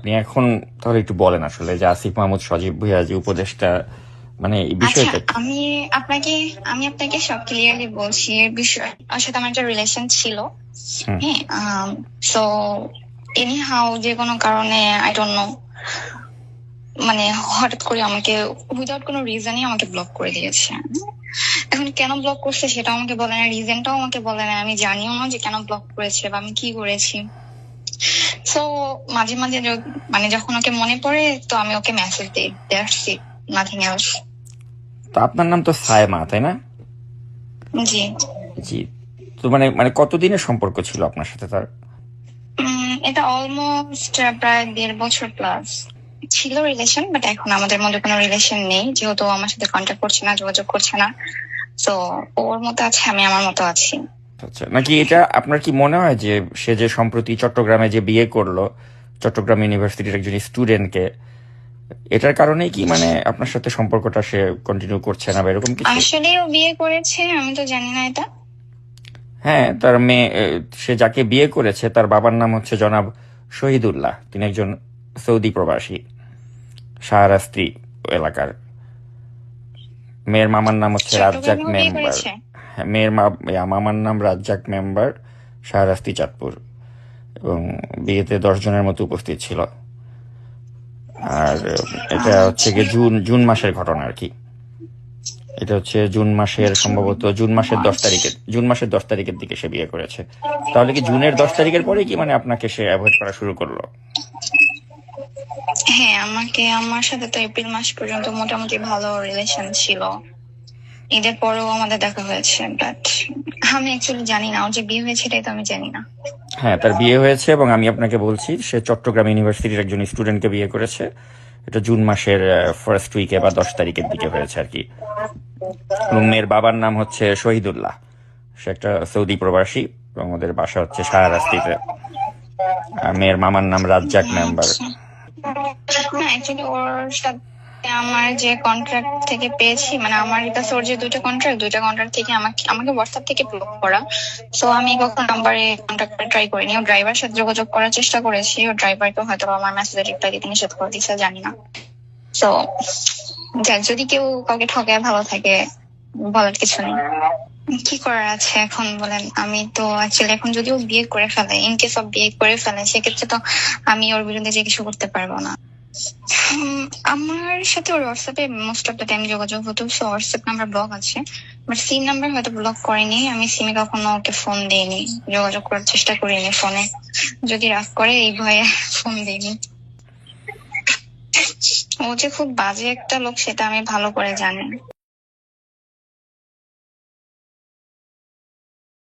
আপনি এখন তাহলে একটু বলেন আসলে যে আসিফ মাহমুদ সজীব ভুইয়া যে উপদেশটা মানে এই আচ্ছা বিষয়টা আমি আপনাকে আমি আপনাকে সব ক্লিয়ারলি বলছি এর বিষয় সাথে আমার একটা রিলেশন ছিল। হ্যাঁ সো এনি হাউ যে কোনো কারণে আই ডোন্ট নো মানে হঠাৎ করে আমাকে উইদাউট কোনো রিজনই আমাকে ব্লক করে দিয়েছে। এখন কেন ব্লক করছে সেটাও আমাকে বলে না রিজনটাও আমাকে বলে না আমি জানিও না যে কেন ব্লক করেছে বা আমি কি করেছি। সো মাঝে মাঝে মানে যখন ওকে মনে পড়ে তো আমি ওকে মেসেজ দিই দ্যাটস ইট নাথিং এলস তো আপনার নাম তো সায়মা তাই না? জি। জি। তো মানে মানে কতদিনের সম্পর্ক ছিল আপনার সাথে তার? এটা অলমোস্ট প্রায় দেড় বছর প্লাস ছিল রিলেশন বাট এখন আমাদের মধ্যে কোনো রিলেশন নেই। যেহেতু আমার সাথে কন্ট্যাক্ট করছে না যোগাযোগ করছে না। তো ওর মতো আছে আমি আমার মতো আছি। আচ্ছা নাকি এটা আপনার কি মনে হয় যে সে যে সম্প্রতি চট্টগ্রামে যে বিয়ে করল চট্টগ্রাম ইউনিভার্সিটির একজন স্টুডেন্টকে এটার কারণে কি মানে আপনার সাথে সম্পর্কটা সে কন্টিনিউ করছে না বা এরকম কিছু? আসলে ও বিয়ে করেছে আমি তো জানি না এটা। হ্যাঁ তার মেয়ে সে যাকে বিয়ে করেছে তার বাবার নাম হচ্ছে জনাব শহীদুল্লাহ। তিনি একজন সৌদি প্রবাসী শাহরাস্তি এলাকার। মেয়ের মামার নাম হচ্ছে রাজ্জাক মেম্বার। মেয়ের মা মামার নাম রাজ্জাক মেম্বার, শাহরাস্তি চাঁদপুর। এবং বিয়েতে দশজনের মতো উপস্থিত ছিল। আর এটা হচ্ছে গিয়ে জুন জুন মাসের ঘটনা আর কি। এটা হচ্ছে জুন মাসের সম্ভবত, জুন মাসের দশ তারিখের, জুন মাসের দশ তারিখের দিকে সে বিয়ে করেছে। তাহলে কি জুনের দশ তারিখের পরে কি মানে আপনাকে সে অ্যাভয়েড করা শুরু করল? হ্যাঁ আমাকে, আমার সাথে তো এপ্রিল মাস পর্যন্ত মোটামুটি ভালো রিলেশন ছিল। ঈদের পরেও আমাদের দেখা হয়েছে বাট আমি অ্যাকচুয়ালি জানি না ওর যে বিয়ে হয়েছে এটাই তো আমি জানি না। হ্যাঁ তার বিয়ে হয়েছে এবং আমি আপনাকে বলছি সে চট্টগ্রাম ইউনিভার্সিটির একজন স্টুডেন্টকে বিয়ে করেছে। এটা জুন মাসের ফার্স্ট উইকে বা দশ তারিখের দিকে হয়েছে আর কি। এবং মেয়ের বাবার নাম হচ্ছে শহীদুল্লাহ। সে একটা সৌদি প্রবাসী এবং ওদের বাসা হচ্ছে শাহরাস্তিতে আর মেয়ের মামার নাম রাজ্জাক মেম্বার না অ্যাকচুয়ালি ওর সাথে আমার যে কন্ট্রাক্ট থেকে পেয়েছি মানে আমার কাছে ওর যে কন্ট্রাক্ট কন্ট্রাক্ট থেকে আমাকে আমাকে হোয়াটসঅ্যাপ থেকে ব্লক করা। আমি নাম্বারে করে ট্রাই করিনি। ও ড্রাইভার সাথে যোগাযোগ করার চেষ্টা করেছি। ও ড্রাইভারকে হয়তো আমার মেসেজে রিপ্লাই দিতে নিষেধ করে দিচ্ছে জানি না। যদি কেউ কাউকে ঠকায়, ভালো থাকে, বলার কিছু নেই। কি করার আছে এখন বলেন? আমি তো অ্যাকচুয়ালি এখন যদিও বিয়ে করে ফেলে ইন কেস অফ বিয়ে করে ফেলে, সেক্ষেত্রে তো আমি ওর বিরুদ্ধে যে কিছু করতে পারব না। আমার সাথে ওর হোয়াটসঅ্যাপে মোস্ট অফ দ্য টাইম যোগাযোগ হতো। সো হোয়াটসঅ্যাপ নাম্বার ব্লক আছে। বাট সিম নাম্বার হয়তো ব্লক করেনি। আমি সিমে কখনো ওকে ফোন দিইনি। যোগাযোগ করার চেষ্টা করিনি ফোনে যদি রাগ করে, এই ভয়ে ফোন দিইনি। ও যে খুব বাজে একটা লোক, সেটা আমি ভালো করে জানি।